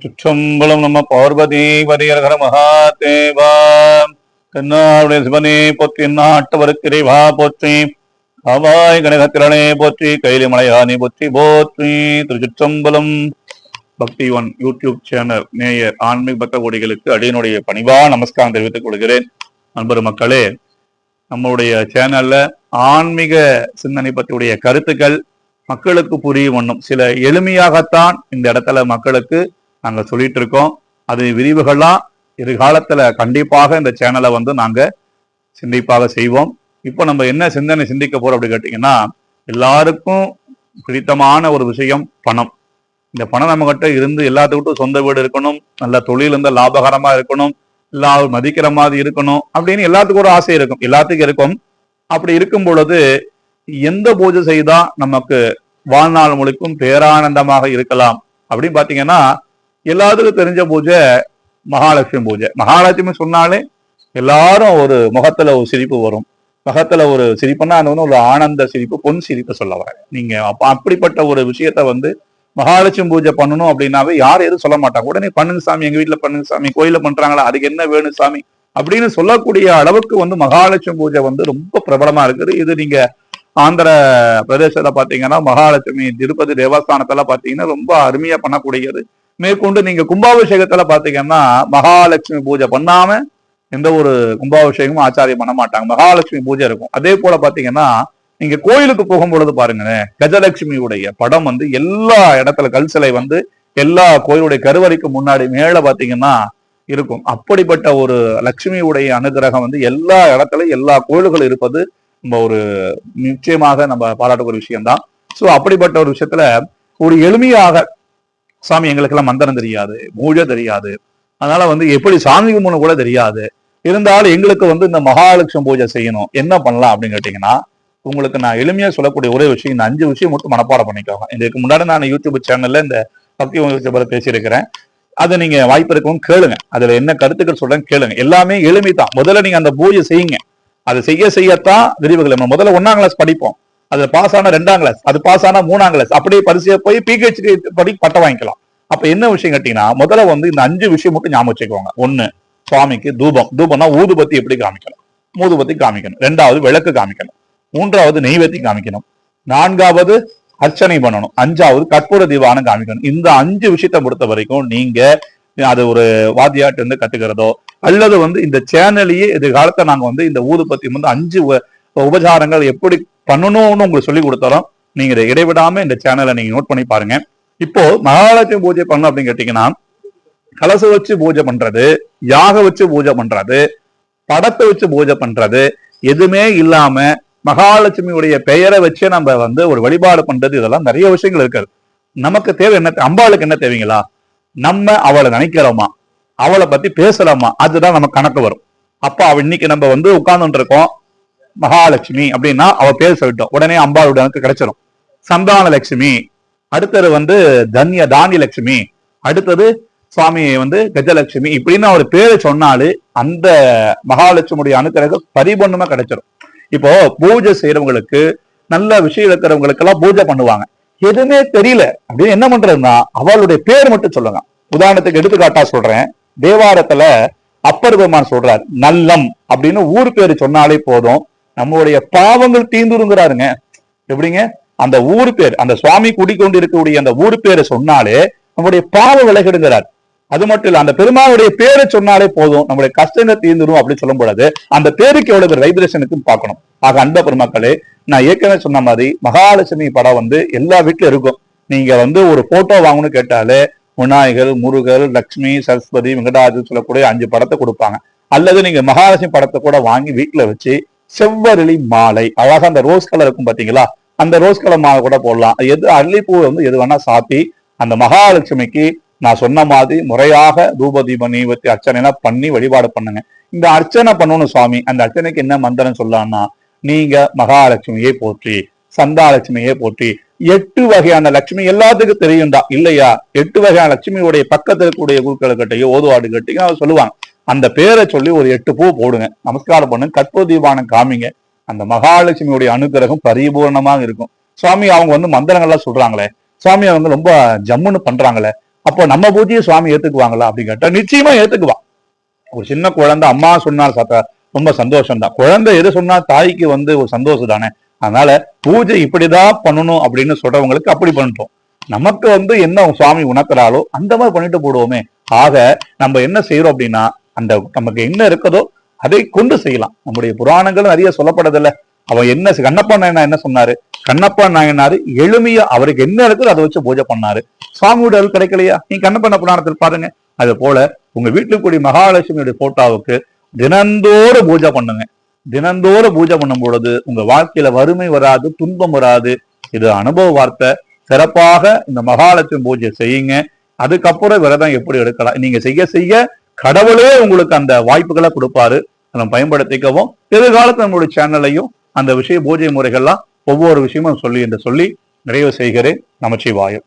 சுற்றம்பலம் நம்ம பார்வதி வரியரகர மகாதேவா. தென்னாவுடைய சிவனே போற்றி நாட்டவருக்கு இறைவா போற்றி அவாய் கனகத்திரனே போற்றி கைலி மலையானி போற்றி போற்றி. திருச்சிற்றம்பலம் பக்தி ஒன் யூடியூப் சேனல் நேயர் ஆன்மீக பக்த கோடிகளுக்கு அடியனுடைய பணிவா நமஸ்காரம் தெரிவித்துக் கொள்கிறேன். நண்பர் மக்களே நம்மளுடைய சேனல்ல ஆன்மீக சிந்தனை பற்றியுடைய கருத்துக்கள் மக்களுக்கு புரியும் ஒண்ணும் சில எளிமையாகத்தான் இந்த இடத்துல மக்களுக்கு நாங்க சொல்லிட்டு இருக்கோம் அது விரிவுகள்லாம் எதிர்காலத்துல கண்டிப்பாக இந்த சேனலை வந்து நாங்க சிந்திப்பாக செய்வோம். இப்போ நம்ம என்ன சிந்தனை சிந்திக்க போறோம் அப்படின்னு கேட்டீங்கன்னா எல்லாருக்கும் பிடித்தமான ஒரு விஷயம் பணம். இந்த பணம் நம்ம கிட்ட இருந்து எல்லாத்துக்கிட்டும் சொந்த வீடு இருக்கணும் நல்ல தொழில் இருந்தால் லாபகரமா இருக்கணும் எல்லாரும் மதிக்கிற மாதிரி இருக்கணும் அப்படின்னு எல்லாத்துக்கும் ஒரு ஆசை இருக்கும். எல்லாத்துக்கும் இருக்கும். அப்படி இருக்கும் பொழுது எந்த பூஜை செய்தா நமக்கு வாழ்நாள் முழுக்கும் பேரானந்தமாக இருக்கலாம் அப்படின்னு பாத்தீங்கன்னா எல்லாத்துக்கும் தெரிஞ்ச பூஜை மகாலட்சுமி பூஜை. மகாலட்சுமி சொன்னாலே எல்லாரும் ஒரு முகத்துல ஒரு சிரிப்பு வரும். முகத்துல ஒரு சிரிப்புன்னா அது வந்து ஒரு ஆனந்த சிரிப்பு பொன் சிரிப்பு சொல்ல வரேன் நீங்க அப்படிப்பட்ட ஒரு விஷயத்த வந்து மகாலட்சுமி பூஜை பண்ணணும் அப்படின்னாவே யார் எதுவும் சொல்ல மாட்டாங்க. உடனே பண்ணுங்க சாமி எங்க வீட்டுல பண்ணுங்க சாமி கோயில பண்றாங்களா அதுக்கு என்ன வேணும் சாமி அப்படின்னு சொல்லக்கூடிய அளவுக்கு வந்து மகாலட்சுமி பூஜை வந்து ரொம்ப பிரபலமா இருக்குது. இது நீங்க ஆந்திர பிரதேசத்துல பாத்தீங்கன்னா மகாலட்சுமி திருப்பதி தேவஸ்தானத்துல பாத்தீங்கன்னா ரொம்ப அருமையா பண்ணக்கூடியது. மேற்கொண்டு நீங்க கும்பாபிஷேகத்துல பாத்தீங்கன்னா மகாலட்சுமி பூஜை பண்ணாம எந்த ஒரு கும்பாபிஷேகமும் ஆச்சாரியம் பண்ண மாட்டாங்க. மகாலட்சுமி பூஜை இருக்கும். அதே போல பாத்தீங்கன்னா நீங்க கோயிலுக்கு போகும் பொழுது பாருங்களேன் கஜலட்சுமியுடைய படம் வந்து எல்லா இடத்துல கல் சிலை வந்து எல்லா கோயிலுடைய கருவறைக்கு முன்னாடி மேல பாத்தீங்கன்னா இருக்கும். அப்படிப்பட்ட ஒரு லட்சுமியுடைய அனுகிரகம் வந்து எல்லா இடத்துல எல்லா கோயில்களும் இருப்பது நம்ம ஒரு நிச்சயமாக நம்ம பாராட்டக்கூடிய விஷயம்தான். ஸோ அப்படிப்பட்ட ஒரு விஷயத்துல ஒரு எளிமையாக சாமி எங்களுக்கெல்லாம் மந்திரம் தெரியாது மூழ தெரியாது. அதனால வந்து எப்படி சாமி கும்பிடணும் கூட தெரியாது. இருந்தாலும் எங்களுக்கு வந்து இந்த மகாலட்சுமி பூஜை செய்யணும். என்ன பண்ணலாம் அப்படின்னு கேட்டீங்கன்னா உங்களுக்கு நான் எளிமையா சொல்லக்கூடிய ஒரே விஷயம் இந்த அஞ்சு விஷயம் மட்டும் மனப்பாடம் பண்ணிக்கோங்க. இதுக்கு முன்னாடி நான் யூடியூப் சேனல்ல இந்த பக்தி யூடியூபர் பேசியிருக்கிறேன். அதை நீங்க வாய்ப்பு இருக்கவும் கேளுங்க. அதுல என்ன கருத்துக்கள் சொல்றேன் கேளுங்க. எல்லாமே எளிமை தான் முதல்ல நீங்க அந்த பூஜை செய்யுங்க. அதை செய்ய செய்யத்தான் விரிவுகள் நம்ம முதல்ல ஒன்னாம் கிளாஸ் படிப்போம். அது பாஸ் ஆனா ரெண்டாம் கிளாஸ் அது பாஸ் ஆனா மூணாம் கிளாஸ் அப்படியே பரிசையை போய் பிஹெச்டி படி பட்டம் வாங்கிக்கலாம். அப்ப என்ன விஷயம் கேட்டீங்கன்னா முதல்ல வந்து இந்த அஞ்சு விஷயம் மட்டும் ஞாபகம் வச்சுக்கோங்க. ஒண்ணு சுவாமிக்கு தூபம். தூபம்னா ஊதுபத்தி எப்படி காமிக்கணும்? ஊதுபத்தி காமிக்கணும். ரெண்டாவது விளக்கு காமிக்கணும். மூன்றாவது நெய்வேத்தி காமிக்கணும். நான்காவது அர்ச்சனை பண்ணணும். அஞ்சாவது கற்பூர தீபானம் காமிக்கணும். இந்த அஞ்சு விஷயத்தை பொறுத்த வரைக்கும் நீங்க அது ஒரு வாத்தியாட்டு வந்து கத்துக்கிறதோ அல்லது வந்து இந்த சேனலையே எதிர்காலத்தை நாங்க வந்து இந்த ஊதுபத்தி வந்து அஞ்சு உப- உபசாரங்கள் எப்படி பண்ணணும்னு உங்களுக்கு சொல்லி கொடுத்தாலும் நீங்க இதை இடைவிடாம இந்த சேனலை நீங்க நோட் பண்ணி பாருங்க. இப்போ மகாலட்சுமி பூஜை பண்ணணும் அப்படின்னு கேட்டீங்கன்னா கலச வச்சு பூஜை பண்றது யாக வச்சு பூஜை பண்றது படத்தை வச்சு பூஜை பண்றது எதுவுமே இல்லாம மகாலட்சுமியுடைய பெயரை வச்சு நம்ம வந்து ஒரு வழிபாடு பண்றது இதெல்லாம் நிறைய விஷயங்கள் இருக்கு நமக்கு தேவை என்ன அம்பாளுக்கு என்ன தேவைங்களா? நம்ம அவளை நினைக்கிறோமா? அவளை பத்தி பேசலாமா? அதுதான் நம்ம கணக்கு வரும். அப்ப அவ இன்னைக்கு நம்ம வந்து உட்கார்ந்துட்டு இருக்கோம். மகாலட்சுமி அப்படின்னா அவ பேர் சொல்லிட்டோம். உடனே அம்பாளுடைய எனக்கு கிடைச்சிடும் சந்தான லட்சுமி அடுத்தது வந்து தன்ய தானிய லட்சுமி அடுத்தது சுவாமி வந்து கஜலட்சுமி. இப்படின்னு அவர் பேரை சொன்னாலே அந்த மகாலட்சுமியுடைய அனுக்கிரகம் பரிபொண்ணுமா கிடைச்சிடும் இப்போ பூஜை செய்யறவங்களுக்கு நல்ல விஷயம் இருக்கிறவங்களுக்கு எல்லாம் பூஜை பண்ணுவாங்க. எதுவுமே தெரியல. அப்படின்னு என்ன பண்றதுன்னா அவளுடைய பேர் மட்டும் சொல்லுங்க உதாரணத்துக்கு எடுத்துக்காட்டா சொல்றேன். தேவாரத்துல அப்பர் பெருமான் சொல்றார் நல்லம் அப்படின்னு ஊர் பேரு சொன்னாலே போதும். நம்மளுடைய பாவங்கள் தீந்துருங்கிறாருங்க. எப்படிங்க? அந்த ஊர் பேர் அந்த சுவாமி குடிக்கொண்டு இருக்கக்கூடிய அந்த ஊர் பேரை சொன்னாலே நம்முடைய பாவம் விலகிடுங்கிறார் அது மட்டும் இல்ல அந்த பெருமாளுடைய பேரை சொன்னாலே போதும் நம்மளுடைய கஷ்டங்கள் தீர்ந்துடும் அப்படின்னு சொல்லும் பொழுது அந்த பேருக்கு எவ்வளவு வைப்ரேஷனுக்கு பார்க்கணும். ஆக அன்ப பெருமக்களே நான் ஏற்கனவே சொன்ன மாதிரி மகாலட்சுமி படம் வந்து எல்லா வீட்லயும் இருக்கும். நீங்க வந்து ஒரு போட்டோ வாங்கணும்னு கேட்டாலே விநாயகர் முருகர் லக்ஷ்மி சரஸ்வதி வெங்கடாஜு சொல்லக்கூடிய அஞ்சு படத்தை கொடுப்பாங்க. அல்லது நீங்க மகாலட்சுமி படத்தை கூட வாங்கி வீட்டுல வச்சு செவ்வரளி மாலை. அழகா அந்த ரோஸ் கலர் இருக்கும் பாத்தீங்களா? அந்த ரோஸ் கலர் மாலை கூட போடலாம். எது அல்லிப்பூ வந்து எது வேணா சாப்பி அந்த மகாலட்சுமிக்கு நான் சொன்ன மாதிரி முறையாக தூபதீப நீவத்தி அர்ச்சனை பண்ணி வழிபாடு பண்ணுங்க. இந்த அர்ச்சனை பண்ணணும் சுவாமி. அந்த அர்ச்சனைக்கு என்ன மந்திரம் சொல்லலாம்னா நீங்க மகாலட்சுமியை போற்றி சந்தாலட்சுமியை போற்றி எட்டு வகையான லட்சுமி எல்லாத்துக்கும் தெரியும் தான் இல்லையா? எட்டு வகையான லட்சுமியுடைய பக்கத்தில் இருக்கக்கூடிய குருக்களை கட்டையோ ஓதுவாடு கட்டையோ சொல்லுவாங்க. அந்த பேரை சொல்லி ஒரு எட்டு பூ போடுங்க. நமஸ்காரம் பண்ணுங்க. கற்பூர தீபானம் காமிங்க. அந்த மகாலட்சுமியுடைய அனுகிரகம் பரிபூர்ணமாக இருக்கும். சுவாமி அவங்க வந்து மந்திரங்கள்லாம் சொல்றாங்களே. சுவாமி அவங்க ரொம்ப ஜம்முன்னு பண்றாங்களே. அப்போ நம்ம பூஜையை சுவாமி ஏத்துக்குவாங்களா அப்படின்னு கேட்டா நிச்சயமா ஏத்துக்குவான் ஒரு சின்ன குழந்தை அம்மா சொன்னால் சத்த ரொம்ப சந்தோஷம் தான் குழந்தை எது சொன்னா தாய்க்கு வந்து ஒரு சந்தோஷம் தானே. அதனால பூஜை இப்படிதான் பண்ணணும் அப்படின்னு சொல்றவங்களுக்கு அப்படி பண்ணிட்டோம். நமக்கு வந்து என்ன சுவாமி உணர்த்துறாலோ அந்த மாதிரி பண்ணிட்டு போடுவோமே. ஆக நம்ம என்ன செய்யறோம் அப்படின்னா அந்த நமக்கு என்ன இருக்கதோ அதை கொண்டு செய்யலாம். நம்முடைய புராணங்கள் நிறைய சொல்லப்படதில்லை அவன் என்ன கண்ணப்பா நாயனா என்ன சொன்னாரு? கண்ணப்பா நாயனாரு எளிமையா அவருக்கு என்ன இருக்குதோ அதை வச்சு பூஜை பண்ணாரு. சுவாமியோட அருள் கிடைக்கலையா? நீ கண்ணப்பண்ண புராணத்தில் பாருங்க. அது போல உங்க வீட்டுல கூடிய மகாலட்சுமியுடைய போட்டோவுக்கு தினந்தோறும் பூஜை பண்ணுங்க. தினந்தோறும் பூஜை பண்ணும் பொழுது உங்க வாழ்க்கையில வறுமை வராது துன்பம் வராது. இது அனுபவ வார்த்தை. சிறப்பாக இந்த மகாலட்சுமி பூஜை செய்யுங்க. அதுக்கப்புறம் விரதம் எப்படி எடுக்கலாம்? நீங்க செய்ய செய்ய கடவுளே உங்களுக்கு அந்த வாய்ப்புகளை கொடுப்பாரு. அதை பயன்படுத்திக்கவும் எதிர்காலத்தில் நம்மளுடைய சேனலையும் அந்த விஷய பூஜை முறைகள்லாம் ஒவ்வொரு விஷயமும் சொல்லி என்று சொல்லி நிறைவு செய்கிறேன். நமச்சிவாயம்.